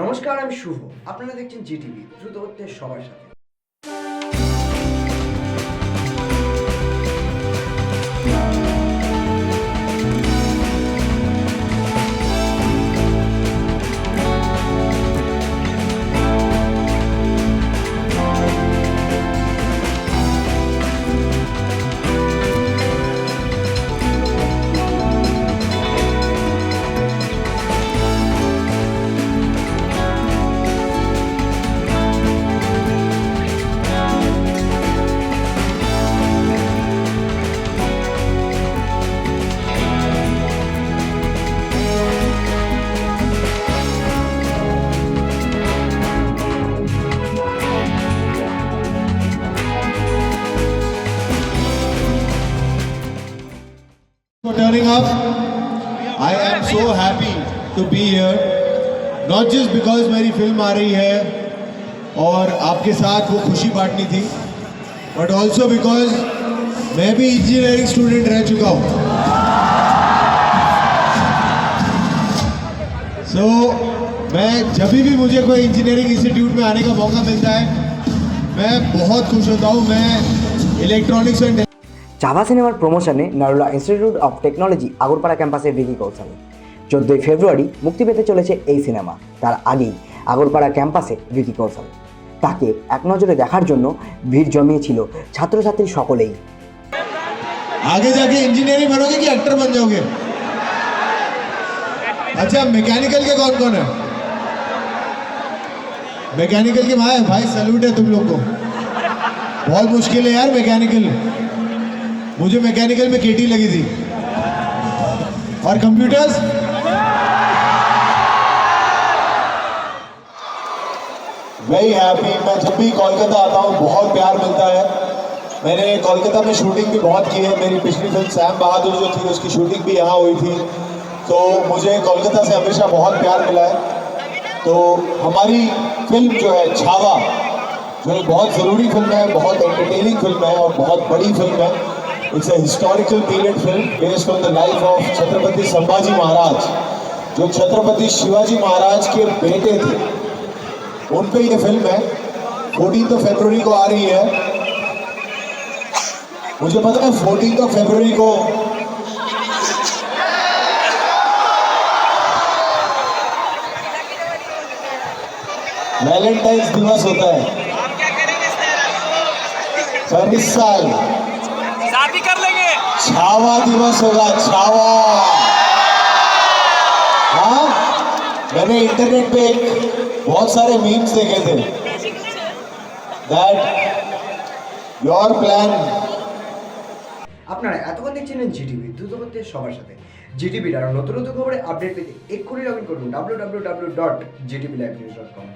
নমস্কার আমি শুভ। আপনারা দেখছেন জিটিভি দ্রুত হচ্ছে সবার সাথে। For turning up. I am so happy to be here. Not just because मेरी फ़िल्म आ रही है और आपके साथ वो खुशी बांटनी थी बट ऑल्सो बिकॉज़ मैं भी इंजीनियरिंग स्टूडेंट रह चुका हूँ सो मैं जब भी मुझे कोई इंजीनियरिंग इंस्टीट्यूट में आने का मौका मिलता है, मैं बहुत खुश होता हूँ मैं इलेक्ट्रॉनिक्स एंड চাভা সিনেমার প্রমোশনে Narula institute of technology Agarpara ক্যাম্পাসে ভিকি কৌশানী চোদ্দোই ফেব্রুয়ারি মুক্তি পেতে চলেছে এই সিনেমা তার আগেই আগরপাড়া ক্যাম্পাসে ভিকি কৌশল তাকে এক নজরে দেখার জন্য ভিড় জমিয়েছিল ছাত্রছাত্রী সকলেই आगे जाके इंजीनियरिंग बनोगे कि एक्टर बन जाओगे अच्छा मैकेनिकल के कौन कौन है मैकेनिकल के भाई भाई सैल्यूट है तुम लोग को बहुत मुश्किल है यार मैकेनिकल मुझे मैकेनिकल में केटी लगी थी। और कंप्यूटर्स वेरी हैप्पी मैं जब भी कोलकाता आता हूँ, बहुत प्यार मिलता है। मैंने कोलकाता में शूटिंग भी बहुत की है। मेरी पिछली फ़िल्म सैम बहादुर जो थी, उसकी शूटिंग भी यहाँ हुई थी। तो मुझे कोलकाता से हमेशा बहुत प्यार मिला है। तो हमारी फ़िल्म जो है छावा जो एक बहुत ज़रूरी फ़िल्म है, बहुत एंटरटेनिंग फ़िल्म है और बहुत बड़ी फ़िल्म है। It's a historical period film based on the life of Chhatrapati Sambhaji Maharaj जो छत्रपति शिवाजी महाराज के बेटे थे उन पे ये फ़िल्म है। फोर्टीन फरवरी को आ रही है। मुझे पता है फोर्टीन फरवरी को वैलेंटाइंस दिवस होता है। पर इस साल। शादी कर लेंगे छावा दिवस होगा छावा हाँ मैंने इंटरनेट पे एक बहुत सारे मीम्स देखे थे दैट योर प्लान আপনারা এতক্ষণ দেখছিলেন জিটিভি দ্রুত হচ্ছে সবার সাথে জিটিভির আরও নতুন নতুন খবরে আপডেট পেতে এক্ষুনি লগ ইন করুন W W W dot GTV live news dot com